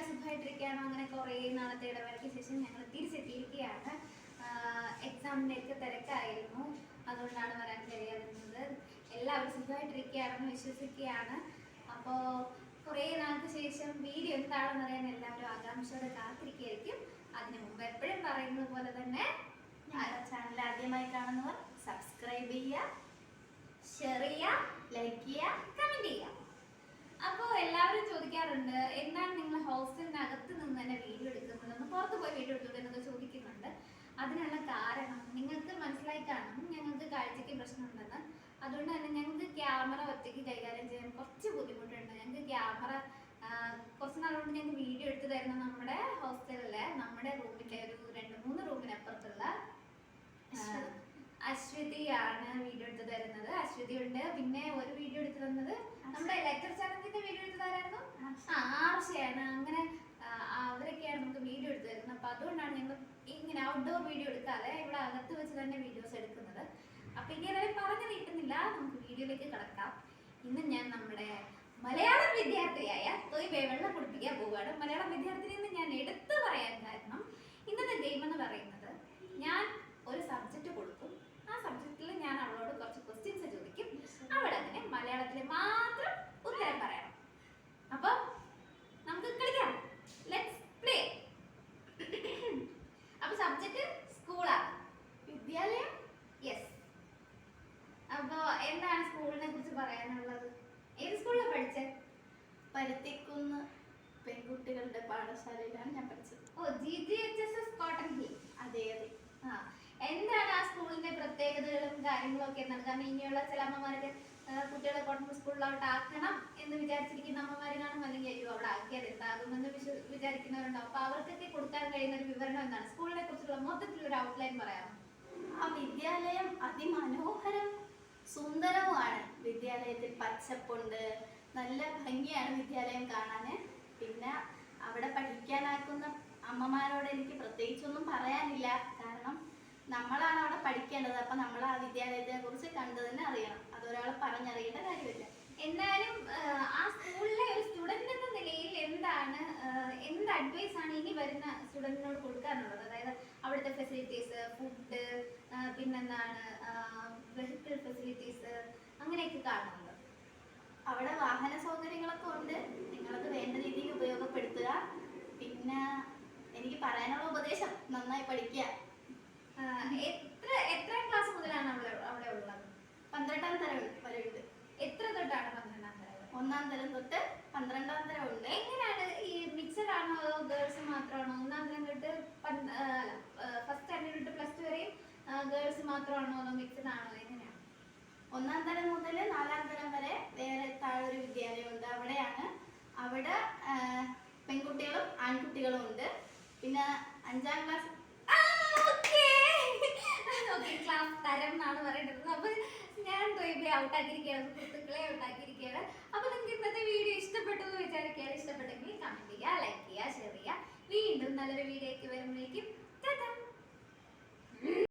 എല്ലാവരും സുഖമായിട്ടിരിക്കുകയാണോ? അങ്ങനെ കുറേ നാളത്തെ ഇടവേളയ്ക്ക് ശേഷം ഞങ്ങൾ തിരിച്ചെത്തിയിരിക്കുകയാണ്. എക്സാമിന്റെ ഒക്കെ തിരക്കായിരുന്നു. അതുകൊണ്ടാണ് വരാൻ കഴിയാതിരുന്നത്. എല്ലാവരും സുഖമായിട്ടിരിക്കുകയാണെന്ന് വിശ്വസിക്കുകയാണ്. അപ്പോൾ കുറേ നാൾക്ക് ശേഷം വീഡിയോ എന്താണെന്ന് അറിയാൻ എല്ലാവരും ആകാംക്ഷയോടെ കാത്തിരിക്കുകയായിരിക്കും. അതിന് മുമ്പ് എപ്പോഴും പറയുന്നത് പോലെ തന്നെ ചാനൽ ആദ്യമായി കാണുന്നവർ സബ്സ്ക്രൈബ് ചെയ്യുക ഷെയർ ചെയ്യുക ലൈക്ക് ചെയ്യുക കമന്റ് ചെയ്യാം അപ്പോൾ എല്ലാവരും ചോദിക്കാറുണ്ട് എന്താണ് നിങ്ങൾ ഹോസ്റ്റലിനകത്ത് നിന്ന് തന്നെ വീഡിയോ എടുക്കുന്നതെന്ന് പുറത്ത് പോയി വീഡിയോ എടുത്തത് എന്നൊക്കെ ചോദിക്കുന്നുണ്ട്. അതിനുള്ള കാരണം നിങ്ങൾക്ക് മനസ്സിലായി കാണും. ഞങ്ങൾക്ക് കാഴ്ചയ്ക്ക് പ്രശ്നമുണ്ടെന്ന് അതുകൊണ്ട് തന്നെ ഞങ്ങൾക്ക് ക്യാമറ ഒറ്റയ്ക്ക് കൈകാര്യം ചെയ്യാൻ കുറച്ച് ബുദ്ധിമുട്ടുണ്ട്. ഞങ്ങൾക്ക് ക്യാമറ കുറച്ച് നാളുകൊണ്ട് ഞങ്ങൾക്ക് വീഡിയോ എടുത്തു തരുന്ന നമ്മുടെ ഹോസ്റ്റലിലെ നമ്മുടെ റൂമിലെ ഒരു രണ്ട് മൂന്ന് റൂമിനപ്പുറത്തുള്ള ആ, അശ്വതിയാണ് വീഡിയോ എടുത്ത് തരുന്നത്. അശ്വതി ഉണ്ട്. പിന്നെ ഒരു വീഡിയോ എടുത്ത് തന്നത് നമ്മുടെ ലെറ്റർ ചാനലിന്റെ വീഡിയോ എടുത്ത് തരായിരുന്നു. ആ ആർഷയാണ് അങ്ങനെ അവരൊക്കെയാണ് നമുക്ക് വീഡിയോ എടുത്ത് തരുന്നത്. അപ്പൊ അതുകൊണ്ടാണ് ഞങ്ങൾ ഇങ്ങനെ ഔട്ട്ഡോർ വീഡിയോ എടുക്കാതെ ഇവിടെ അകത്ത് വെച്ച് തന്നെ വീഡിയോസ് എടുക്കുന്നത്. അപ്പൊ ഇനി പറഞ്ഞു നീട്ടുന്നില്ല നമുക്ക് വീഡിയോയിലേക്ക് കിടക്കാം. ഇന്ന് ഞാൻ നമ്മുടെ മലയാളം വിദ്യാർത്ഥിയായ തൊയ്ബെ വെള്ളം കുടിപ്പിക്കാൻ പോവുകയാണ്. മലയാളം വിദ്യാർത്ഥിനി ഞാൻ എടുത്തു പറയാൻ കാരണം ഇന്നത്തെ ഗെയിം എന്ന് പറയുന്നത് ഞാൻ ഒരു സബ്ജക്റ്റ് കൊടുക്കും ആ സബ്ജക്റ്റിൽ ഞാൻ അവളോട് കുറച്ച് ക്വസ്റ്റ്യൻസ് ചോദിക്കും അവൾ അങ്ങനെ മലയാളത്തിൽ മാത്രം ഉത്തരം പറയണം അപ്പൊ നമുക്ക് കളിക്കാം ലെറ്റ്സ് പ്ലേ അപ്പൊ സബ്ജക്റ്റ് സ്കൂളാണ് വിദ്യാലയം? യെസ് അപ്പൊ എന്താണ് സ്കൂളിനെ കുറിച്ച് പറയാനുള്ളത്? ഏത് സ്കൂളിലാണ് പഠിച്ചത് പരുത്തിക്കുന്ന് പെൺകുട്ടികളുടെ പാഠശാലയിലാണ് ഞാൻ പഠിച്ചത്. ഓ G G H S S Cotton Hill അതെ അതെ ആ എന്താണ് ആ സ്കൂളിന്റെ പ്രത്യേകതകളും കാര്യങ്ങളും ഒക്കെ എന്താണ് കാരണം ഇനിയുള്ള ചില അമ്മമാർക്ക് കുട്ടികളെ കോട്ടൺ സ്കൂളിലോട്ട് ആക്കണം എന്ന് വിചാരിച്ചിരിക്കുന്ന അമ്മമാര് കാണും അല്ലെങ്കിൽ അയ്യോ അവിടെ ആക്കിയത് എന്താകുമെന്ന് വിശ്വ വിചാരിക്കുന്നവരുണ്ടാവും. അപ്പൊ അവർക്കൊക്കെ കൊടുക്കാൻ കഴിയുന്ന ഒരു വിവരണം എന്താണ്? സ്കൂളിനെ കുറിച്ചുള്ള മൊത്തത്തിലൊരു ഔട്ട്ലൈൻ പറയാമോ? ആ വിദ്യാലയം അതിമനോഹരം സുന്ദരവുമാണ്. വിദ്യാലയത്തിൽ പച്ചപ്പുണ്ട് നല്ല ഭംഗിയാണ് വിദ്യാലയം കാണാന്. പിന്നെ അവിടെ പഠിക്കാനാക്കുന്ന അമ്മമാരോട് എനിക്ക് പ്രത്യേകിച്ചൊന്നും പറയാനില്ല. കാരണം നമ്മളാണ് പഠിക്കേണ്ടത്. അപ്പൊ നമ്മൾ ആ വിദ്യാലയത്തെ കുറിച്ച് കണ്ടു തന്നെ അറിയണം. അതൊരാൾ പറഞ്ഞറിയേണ്ട കാര്യമില്ല. എന്നാലും ആ, സ്കൂളിലെ ഒരു സ്റ്റുഡന്റ് എന്ന നിലയിൽ എന്താണ് എന്ത് അഡ്വൈസ് ആണ് ഇനി വരുന്ന സ്റ്റുഡന്റിനോട് കൊടുക്കാനുള്ളത് അതായത് അവിടുത്തെ ഫെസിലിറ്റീസ് ഫുഡ് പിന്നെന്താണ് വെഹിക്കിൾ ഫെസിലിറ്റീസ് അങ്ങനെയൊക്കെ കാണുന്നുണ്ട്. അവിടെ വാഹന സൗകര്യങ്ങളൊക്കെ ഉണ്ട്. നിങ്ങളത് വേണ്ട രീതിയിൽ ഉപയോഗപ്പെടുത്തുക. പിന്നെ എനിക്ക് പറയാനുള്ള ഉപദേശം നന്നായി പഠിക്കുക ആ, എത്ര എത്ര ക്ലാസ് മുതലാണ് അവിടെ അവിടെ ഉള്ളത് പന്ത്രണ്ടാം തരം വരെ ഉണ്ട് എത്ര തൊട്ടാണ് പന്ത്രണ്ടാം തരം? ഒന്നാം തരം തൊട്ട് പന്ത്രണ്ടാം തരം ഉണ്ട്. എങ്ങനെയാണ് ഈ മിക്സഡ് ആണോ അതോ ഗേൾസ് മാത്രമാണോ? ഒന്നാം തരം തൊട്ട് ഫസ്റ്റ് സ്റ്റാൻഡേർഡ് തൊട്ട് പ്ലസ് ടു വരെയും ഗേൾസ് മാത്രമാണോ അതോ മിക്സഡ് ആണോ? എങ്ങനെയാണ്? ഒന്നാം തരം മുതൽ നാലാം തരം വരെ വേറെ താഴെ ഒരു വിദ്യാലയമുണ്ട്. അവിടെയാണ്. അവിടെ പെൺകുട്ടികളും ആൺകുട്ടികളും ഉണ്ട്. പിന്നെ അഞ്ചാം ക്ലാസ് ക്ലാസ് തരം തൊയ്ബെ ഔട്ടാക്കിയിരിക്കുകയാണ് സുഹൃത്തുക്കളെ ഔട്ടാക്കിയിരിക്കുകയാണ് അപ്പൊ നിങ്ങൾക്ക് ഇന്നത്തെ വീഡിയോ ഇഷ്ടപ്പെട്ടു എന്ന് വിചാരിക്കുകയാണ്. ഇഷ്ടപ്പെട്ടെങ്കിൽ കമന്റ് ചെയ്യുക ലൈക്ക് ചെയ്യുക ഷെയർ ചെയ്യുക. വീണ്ടും നല്ലൊരു വീഡിയോ